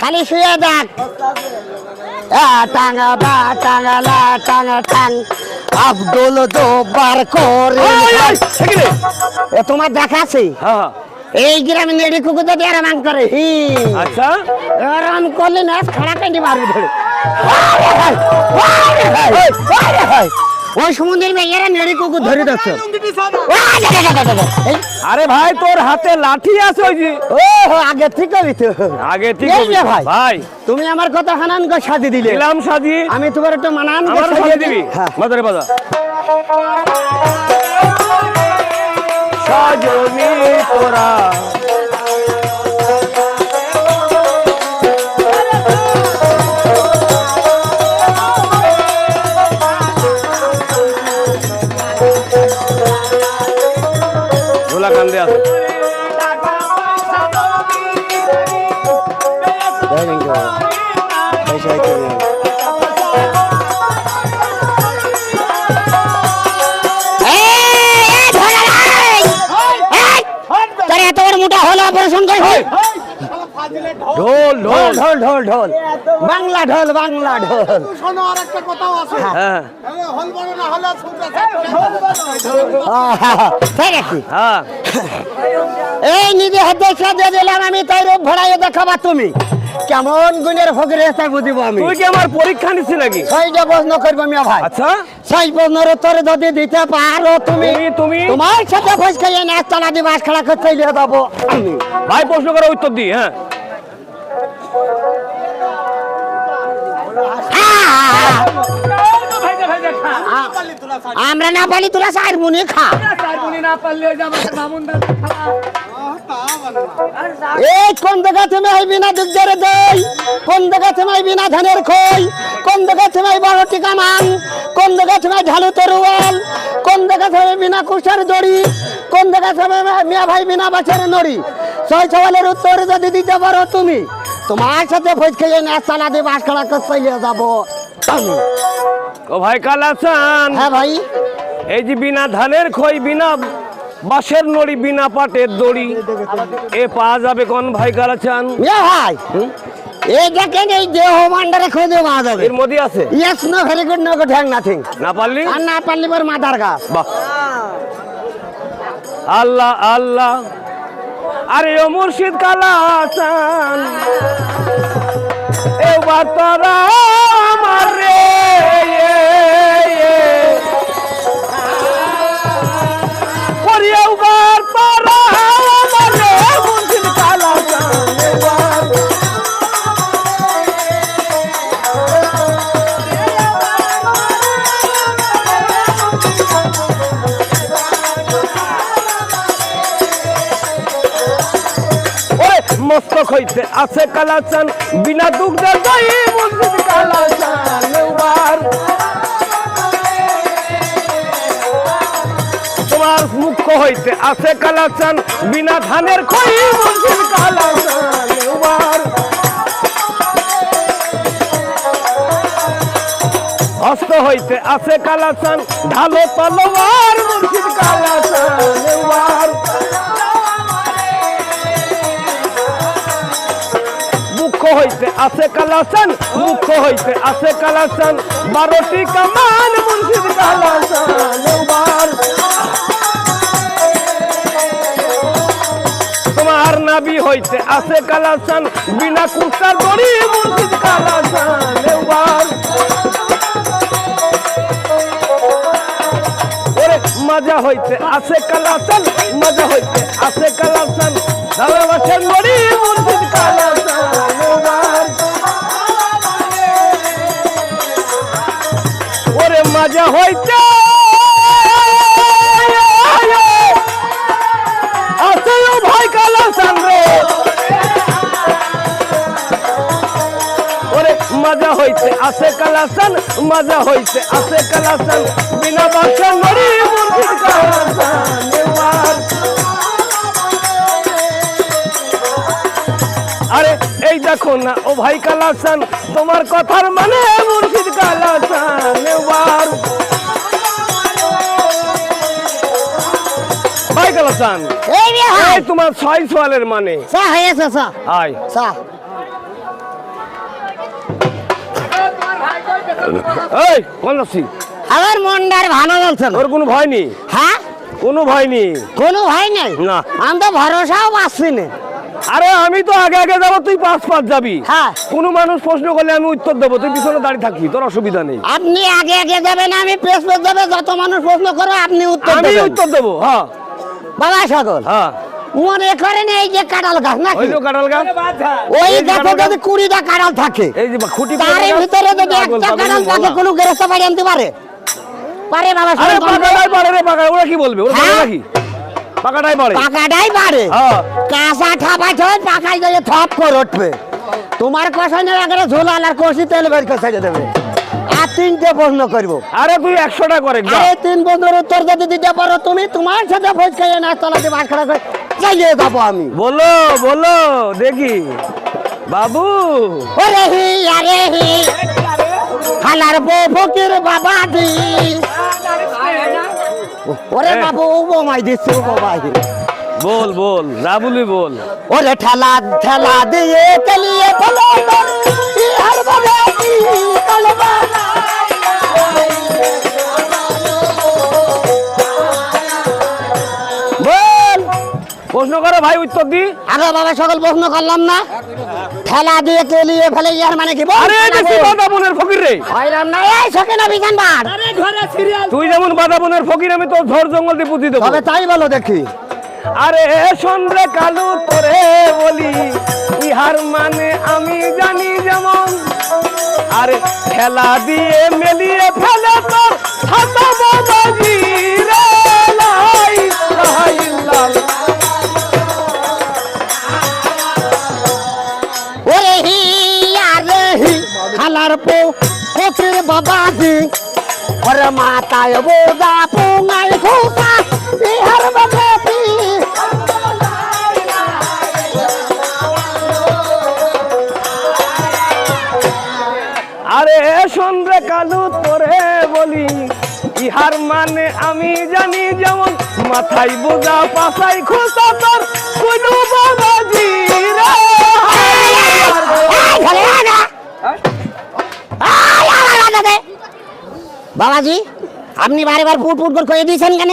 খালি শুয়ে দেখ টাঙা বা টাঙালা টাঙা টাং আব্দুল জব্বার করে তোমার হ্যাঁ হ্যাঁ। এই গ্রামে নেড়ি কুকুর যদি আরাম করে হি আচ্ছা আরাম করলে না খাড়া কেটে মারবি ধরে ওই সমুদ্রের মেয়েরা নেড়ি কুকুর ধরে আরে ভাই তোর হাতে লাঠি আছে ওই যে। ও আগে ঠিক হবি তো। আগে ঠিক ভাই। ভাই। তুমি আমার কথা হানান গো সাজি দিলে। দিলাম সাজি। আমি তোমার একটু মানান গো সাজি দিবি। হ্যাঁ। বাজারে বাজা সাজনি তোরা। ঢোল ঢোল। ঢোল ঢোল ঢোল বাংলা ঢোল বাংলা ঢোল। শোনো আর একটা কথাও আছে। হ্যাঁ। হল বড় না হলে ছুটে তাই নাকি হ্যাঁ এই নিজে হাতে দিয়ে দিলাম আমি তাই রূপ ভরাইয়ে দেখাবা তুমি। কেমন গুণের ফকরে তাই বুঝিব আমি। তুই কি আমার পরীক্ষা নিচ্ছি নাকি? ছয়টা প্রশ্ন করব মিয়া ভাই। আচ্ছা। ছয় প্রশ্নের উত্তর যদি দিতে পারো তুমি তুমি তুমি। তোমার সাথে ফস খাইয়ে নাচ চালা দি বাস খেলা করতে লিয়ে দেবো আমি। ভাই প্রশ্ন করে উত্তর দি হ্যাঁ। আমরা না পালি তোরা চার মুনি খা। এই, কোন না কোন না কোন কামান? কোন কোন বিনা দড়ি? কোন মিয়া ভাই বিনা বাছার নড়ি? ছয় সওয়ালের উত্তর যদি দিতে পারো তুমি, তোমার সাথে ভোজ খেয়ে না চালা দিয়ে বাস খেলা করতে যাব। আমি ও ভাই কালাচান হ্যাঁ ভাই। এই যে বিনা ধানের খই বিনা বাঁশের নড়ি বিনা পাটের দড়ি এ পাওয়া যাবে কোন ভাই কালাচান ভাই এই দেখেন এই দেহ ভান্ডারে খুঁজে পাওয়া যাবে। এর মধ্যে আছে? Yes no very good no good hang nothing. না পারলি? আর না পারলি পর মাথার গাছ। বাহ। আল্লাহ আল্লাহ। আরে ও মুর্শিদ কালাচান এবার তোরা আমার রে আছে কালাচান, বিনা দুগ্ধের দই মুর্শিদ কালাচান, এবার। তোমার মুখ্য হইতে আছে কালাচান, বিনা ধানের খই মুর্শিদ কালাচান, এবার। হস্ত হইতে আছে কালাচান, ঢালো তলোয়ার মুর্শিদ কালাচান, এবার। হইতে আছে কালাচান মুখ্য হইতে আছে কালাচান বারোটি কামান কালাচান এবার তোমার নাবি হইতে আছে কালাচান বিনা কুস্তার দড়ি এবার ওরে, মাজা হইতে আছে কালাচান মাজা হইতে আছে কালাচান ভালোবাসার মরি ওরে মাজা হইতে। মাজা হইতে আছে কালাচান মাজা হইতে আছে কালাচান বিনা বাসা নড়ি মুর্শিদ আরে এই দেখো না ও ভাই কালাসান তোমার কথার মানে মুর্শিদ কালাসান ভাই কালাসান তোমার ছয় সোয়ালের মানে। কোন ভালো ভয় নেই? হ্যাঁ? ভয় নেই? কোনো ভয় না। আমি ভরসাও পাচ্ছি না। আরে আমি তো আগে আগে যাব তুই পাঁচ পাঁচ যাবি। হ্যাঁ। কোনো মানুষ প্রশ্ন করলে আমি উত্তর দেবো তুই পিছনে দাঁড়িয়ে থাকবি তোর অসুবিধা নেই। আপনি আগে আগে যাবেন আমি পেছ যাবে যত মানুষ প্রশ্ন করবে আপনি উত্তর আমি দেবেন। উত্তর দেবো হ্যাঁ। বাবা সকল হ্যাঁ। মনে করেন এই যে কাঁঠাল গাছ ওই যে কাঁঠাল গাছ? ওই গাছে যদি কুড়িটা কাঁঠাল থাকে এই যে খুঁটি তার ভিতরে যদি একটা কাঁঠাল থাকে কোনো গেরস্ত বাড়ি আনতে পারে? পারে বাবা সকল পারে রে পাকা ওরা কি বলবে? ওরা পারে হ্যাঁ? নাকি? পাকাটাই পারে পাকাটাই পারে হ্যাঁ। কাঁচা ঠাপা ছয় পাকাই গেলে থপ করে উঠবে। তোমার কষানের আগে ঝোলাল আর কষি তেল বের করে ছেড়ে দেবে। আর তিনটে প্রশ্ন করব। আরে তুই একশোটা করে। আরে তিন বন্ধুর উত্তর যদি দিতে পারো তুমি তোমার সাথে ভোজ খাইয়ে না তলাতে বাস খাড়া করে চালিয়ে যাব আমি। বলো বলো দেখি। বাবু। ওরে হি আরে হি। হালার বউ ফকির বাবা দি। ওরে এ। বাবু ও বোমাই দিচ্ছে ও বোমাই বল বল যা বলবি বল। ওরে ঠেলা ঠেলা দিয়ে চলিয়ে বলো ইহার বাবা কি কলবা প্রশ্ন করো ভাই উত্তর দি। আগে বাবা সকল প্রশ্ন করলাম না? ঠেলা দিয়ে কেলিয়ে ফেলে ইয়ার মানে কি বল? আরে দেখি বাদাবনের ফকির রে। হইলাম না এই সকেনা বিধান বার তুই যেমন বাদাবনের ফকির আমি তোর ঝড় জঙ্গল দিয়ে পুঁতি দেবো। তবে তাই বলো দেখি। আরে সন্ধ্যে কালু তোরে বলি ইহার মানে আমি জানি যেমন। আরে খেলা দিয়ে মেলিয়ে ফেলে তোর হাতা বাবাজি খালার পো কোচির বাবা দি ওরে মাতায় বোদা পুঙাই খুসা ইহার বাবা দি আরে সন্ধ্যে কালু তোরে বলি ইহার মানে আমি জানি যেমন মাথায় বোঝা পাশাই খোসা তোর কুলু বাবাজি রে বাবাজি আপনি বারে বার ফুট ফুট করে দিয়েছেন কেন?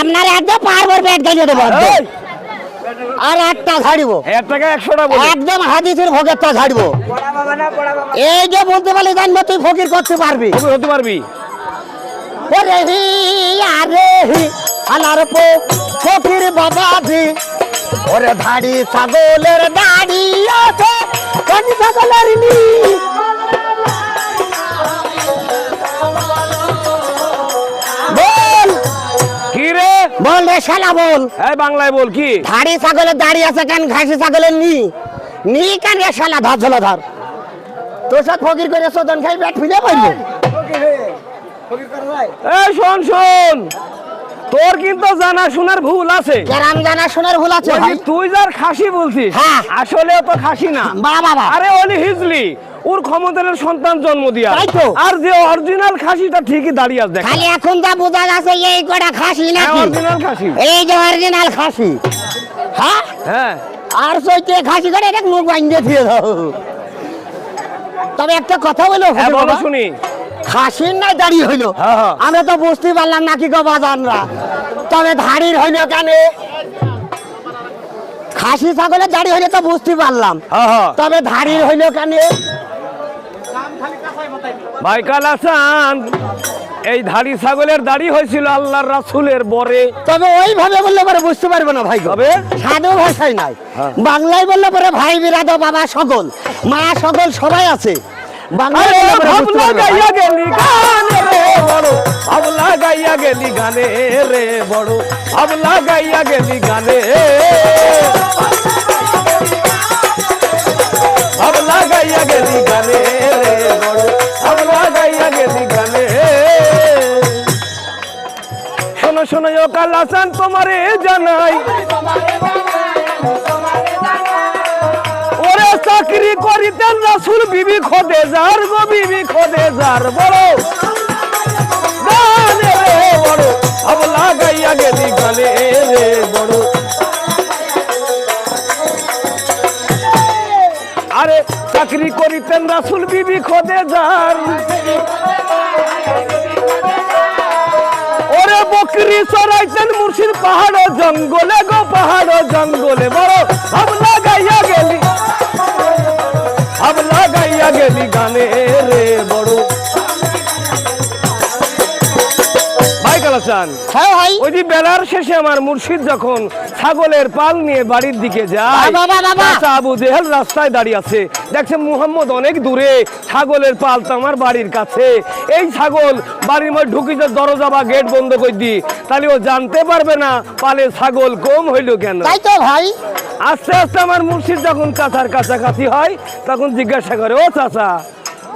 আপনার একদম পারব পেট গেলে দেবো। আর একটা ঝাড়িব। একদম হাদিসের ভোগেরটা ঝাড়ব। এই যে বলতে পারলে জানব তুই ফকির করতে পারবি। হতে পারবি? ওরে হি আরে হি আনার পো ফকির বাবা দি ওরে ধাড়ি ছাগলের দাড়ি আছে ছাগলের নি। বল রে শালা বল। এই বাংলায় বল কি? ধাড়ি ছাগলের দাড়ি আছে কেন? ঘাসি ছাগলের নি। নি কেন রে শালা? ধর ঝোলা ধর। তোর সাথে ফকির করে সদন খাই ব্যাট ফিরে পারব এই শোন শোন। তোর কিন্তু জানা শোনার ভুল আছে। কেরাম জানা শোনার ভুল আছে তুই যার খাসি বলছিস হ্যাঁ। আসলে তো খাসি না। বাবা আরে অলি হিজলি ওর ক্ষমতার সন্তান জন্ম দিয়া। আর যে অরিজিনাল খাসিটা ঠিকই দাঁড়িয়ে আছে খালি এখন যা বোঝা যাচ্ছে এই কটা খাসি নাকি? অরিজিনাল খাসি। এই যে অরিজিনাল খাসি। হ্যাঁ? হ্যাঁ। আর সইতে খাসি করে এটা মুখ বাঁধিয়ে দিয়ে দাও। তবে একটা কথা বলো হ্যাঁ বলো শুনি। খাসির নাই দাঁড়িয়ে হইল। হ্যাঁ, হ্যাঁ। আমরা তো বুঝতে পারলাম না কি গো বাজানরা তবে ধাড়ির হইল কেন? খাসি ছাগলের দাড়ি হইলে তো বুঝতে পারলাম। হ্যাঁ তবে ধাড়ির হইল কেন? ভাই কালাসান এই ধাড়ি ছাগলের দাড়ি হয়েছিল আল্লাহর রাসূলের বরে। তবে ওইভাবে বললে পরে বুঝতে পারবে না ভাই। তবে? সাধু ভাষায় নাই। বাংলায় বললে পরে ভাই বিরাদ বাবা সকল। মা সকল সবাই আছে। ভাবলা। গাইয়া গেলি গানে রে বড়। ভাবলা গাইয়া গেলি গানে রে বড়। ভাবলা গাইয়া গেলি গানে ভাবলা গাইয়া গেলি গানে রে বড়। ভাবলা গাইয়া গেলি গানে শোনো শোনো কালাসান তোমারে জানাই। ওরে চাকরি করিতেন রাসুল, বিবি খোদে যার গো, বিবি খোদে যার বড়। আরে, চাকরি করিতেন রাসুল, বিবি খোদে যান ওরে বকরি চড়াইতেন মুর্শিদ পাহাড় জঙ্গলে গো, পাহাড় জঙ্গলে বড়। হ্যাঁ ভাই। ওই যে বেলার শেষে আমার মুর্শিদ যখন ছাগলের পাল নিয়ে বাড়ির দিকে যায়। চাচা আবু জেহেল রাস্তায় দাঁড়িয়ে আছে। দেখছে মুহাম্মদ অনেক দূরে ছাগলের পাল তো আমার বাড়ির কাছে। এই ছাগল বাড়ির মধ্যে ঢুকিতে দরজা বা গেট বন্ধ করে দি তাহলে ও জানতে পারবে না পালে ছাগল কম হইল কেন। তাই তো ভাই। আস্তে আস্তে আমার মুর্শিদ যখন চাচার কাছাকাছি হয় তখন জিজ্ঞাসা করে ও চাচা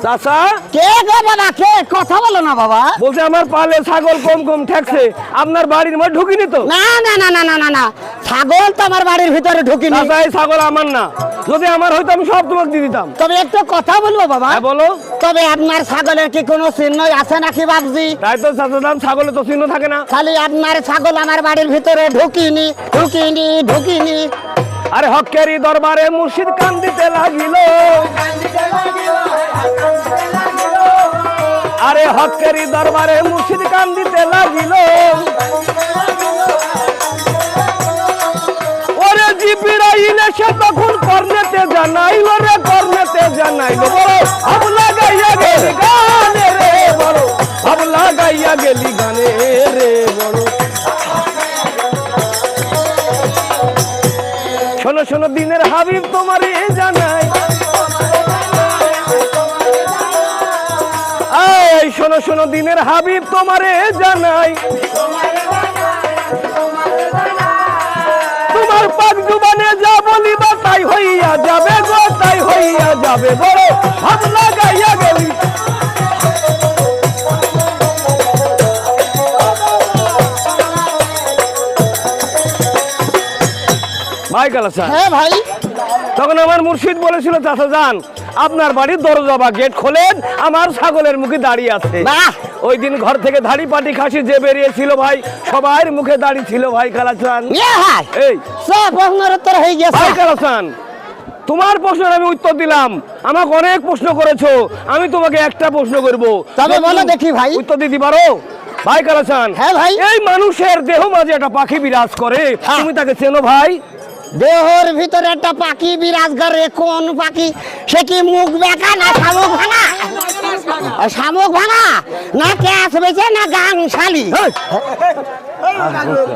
চাচা? কে গো বাবা? কে? কথা বলো না বাবা। বলছে আমার পালে ছাগল কম কম ঠেকছে। আপনার বাড়ির মধ্যে ঢুকিনি তো? না না না না না না না। ছাগল তো আমার বাড়ির ভিতরে ঢুকিনি। চাচা এই ছাগল আমার না। যদি আমার হয়তো আমি সব তোমাকে দিয়ে দিতাম। তবে একটু কথা বলব বাবা। হ্যাঁ বলো। তবে আপনার ছাগলের কি কোনো চিহ্ন আছে নাকি বাবজি তাই তো চাচা দাম ছাগলে তো চিহ্ন থাকে না। খালি আপনার ছাগল আমার বাড়ির ভিতরে ঢুকিনি ঢুকিনি ঢুকিনি। আরে হকেরি দরবারে মুর্শিদ কান দিতে লাগিল। হকেরি দরবারে মুর্শিদ কান দিতে লাগিল। ওরে জিবিরাইল এসে তখন কর্নেতে জানাইল রে কর্নেতে জানাইল, বড় হাবলা গাইয়া গেলি গানে রে বড় হাবলা গাইয়া গেলি গানে রে বড়। শোনো শোনো, দিনের হাবিব তোমারে জানাই শোনো শোনো দিনের হাবিব তোমারে জানাই। তোমার পাক জুবানে যা বলিবা তাই হইয়া যাবে গো তাই হইয়া যাবে বড় ভাবনা গাইয়া গেলি। ভাই হ্যাঁ ভাই। তখন আমার মুর্শিদ বলেছিল চাচা যান। আপনার বাড়ির দরজা বা গেট খোলেন আমার ছাগলের মুখে দাঁড়িয়ে আছে। ওই দিন ঘর থেকে ধাড়ি পাটি খাসি যে বেরিয়েছিল ভাই সবার মুখে দাঁড়ি ছিল ভাই কালাচান। ইয়ে এই। উত্তর হয়ে গেছে। ভাই কালাচান তোমার প্রশ্নের আমি উত্তর দিলাম। আমাকে অনেক প্রশ্ন করেছ আমি তোমাকে একটা প্রশ্ন করব। তবে বলো দেখি ভাই। উত্তর দিতে পারো? ভাই কালাচান হ্যাঁ ভাই। এই মানুষের দেহ মাঝে একটা পাখি বিরাজ করে। হ্যাঁ। তুমি তাকে চেনো ভাই? দেহর ভিতরে একটা পাখি বিরাজ করে কোন পাখি? সে কি মুখ বেকা না শামুক ভাঙা? শামুক ভাঙা? না ক্যাশ বেছে না গান শালি?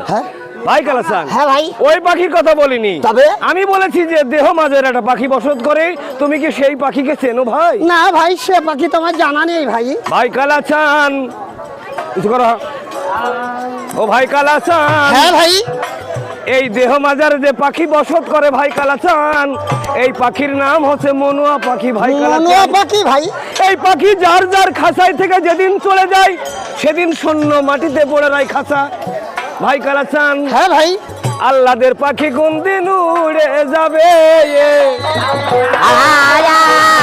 হ্যাঁ? ভাই কালাচান হ্যাঁ ভাই। ওই পাখির কথা বলিনি। তবে? আমি বলেছি যে দেহ মাঝের একটা পাখি বসত করে তুমি কি সেই পাখিকে চেনো ভাই? না ভাই সে পাখি তোমার জানা নেই ভাই। ভাই কালাচান কিছু করো। ও ভাই কালাচান হ্যাঁ ভাই। এই দেহ মাজারে যে পাখি বসত করে ভাই কালাচান এই পাখির নাম হচ্ছে মনুয়া পাখি ভাই মনুয়া পাখি ভাই। এই পাখি যার যার খাঁচাই থেকে যেদিন চলে যায় সেদিন শূন্য মাটিতে পড়ে নাই খাঁচা। ভাই কালাচান হ্যাঁ ভাই। আল্লাদের পাখি কোন দিন উড়ে যাবে? আয়।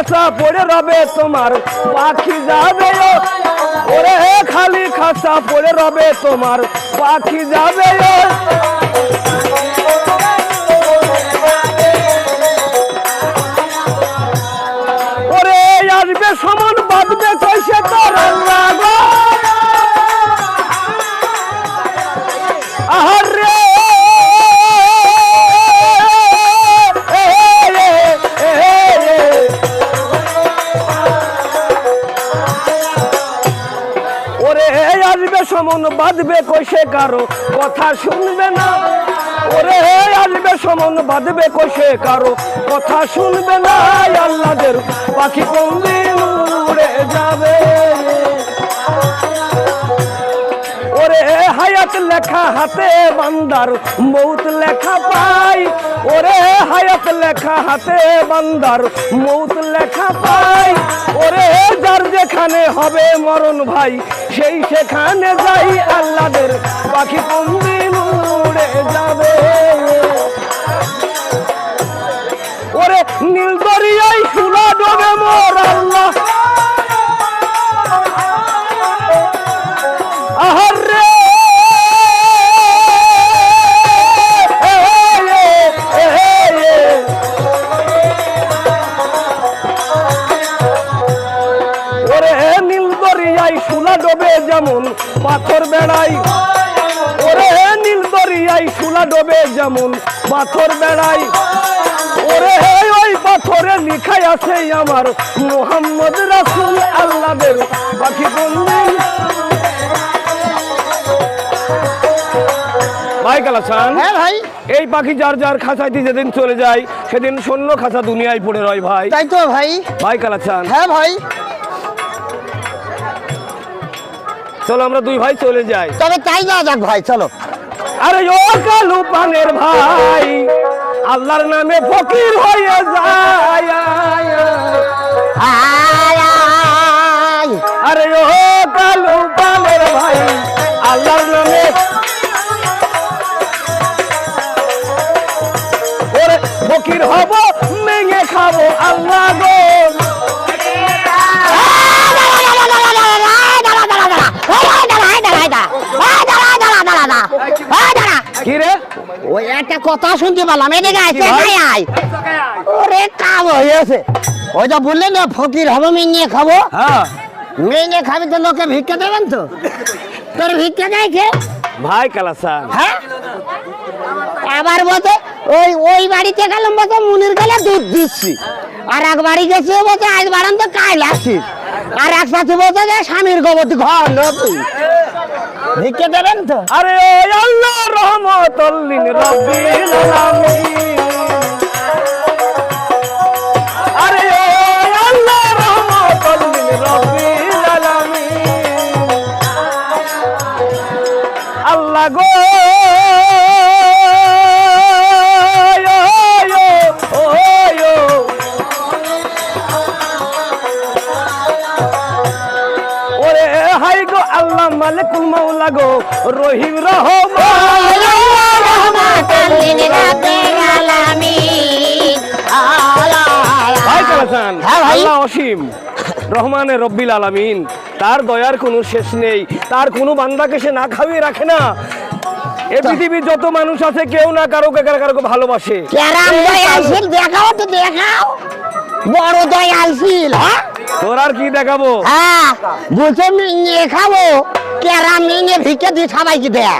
খাঁচা পড়ে রবে তোমার, পাখি যাবে ওরে খালি খাঁচা পড়ে রবে তোমার, পাখি যাবে। ওরে, আসবে সমান, বাঁধবে কারও কথা শুনবে না। ওরে আসবে সমন, বাঁধবে কষে কারও কথা শুনবে না। আল্লাদের পাখি কোন দিন উড়ে যাবে। ওরে হায়াত লেখা হাতে বান্দার মৌত লেখা পাই। ওরে হায়াত লেখা হাতে বান্দার মৌত লেখা পাই। ওরে যার যেখানে হবে মরণ ভাই, সেই সেখানে যাই আল্লাদের পাখি কোনদিন উড়ে যাবে। ওরে, নীল দরিয়ায় সুলা ডোবে মোর আল্লাহ। পাথর বেড়াই। ওরে হে নীল দরিয়ায় সুলা ডোবে যেমন পাথর বেড়াই। ওরে হে ওই পাথরে লিখাই আছে আমার মোহাম্মদ রাসুল আল্লাহদের পাখি বন্ধু। ভাই কালাসান হ্যাঁ ভাই। এই পাখি যার যার খাঁচাইতে যেদিন চলে যায় সেদিন শূন্য খাঁচা দুনিয়ায় পড়ে রয় ভাই। তাই তো ভাই। ভাই কালাচান হ্যাঁ ভাই। চলো আমরা দুই ভাই চলে যাই। তবে তাই না যাক ভাই চলো। আরে ও কালু পানের ভাই আল্লাহর নামে ফকির হয়ে যায়। আরে ও কালু পানের ভাই আল্লাহর নামে ফকির হব মেঙে খাব আল্লাহ গো। কি রে? ওই একটা কথা শুনতে পেলাম এদিকে আয়, এদিকে আয়। ওরে কাম হয়েছে ওই যা বললেন না ফকির হবে খাব। হ্যাঁ। খাবি তো লোকে ভিক্ষা দেবেন তো? তোর ভিক্ষা চাইছে ভাই কালাসান হ্যাঁ? আবার বলতে ওই ওই বাড়িতে গেলাম বলতে মুনির গেলে দুধ দিচ্ছি। আর এক বাড়ি গেছি বলতে আজ বাড়ান তো কাইল আসছিস আর এক সাথে বলতে যে স্বামীর গোবর ঘর ভিক্ষা দেবেন তো? আরে আলামিন। গো রহিম হ্যাঁ। আল্লাহ অসীম। রহমানের রব্বিল আলামিন। তার দয়ার কোনো শেষ নেই। তার কোনো বান্দাকে সে না খাওয়িয়ে রাখে না। এ পৃথিবীর যত মানুষ আছে কেউ না কারও কারও কারও ভালোবাসে দেখাও তো দেখাও। বড় দয়াল ছিল। তোর আর কি দেখাবো? হ্যাঁ বলছে মিঙে খাব। কেরা মিঙে ভিকে দিয়ে সবাইকে দেয়।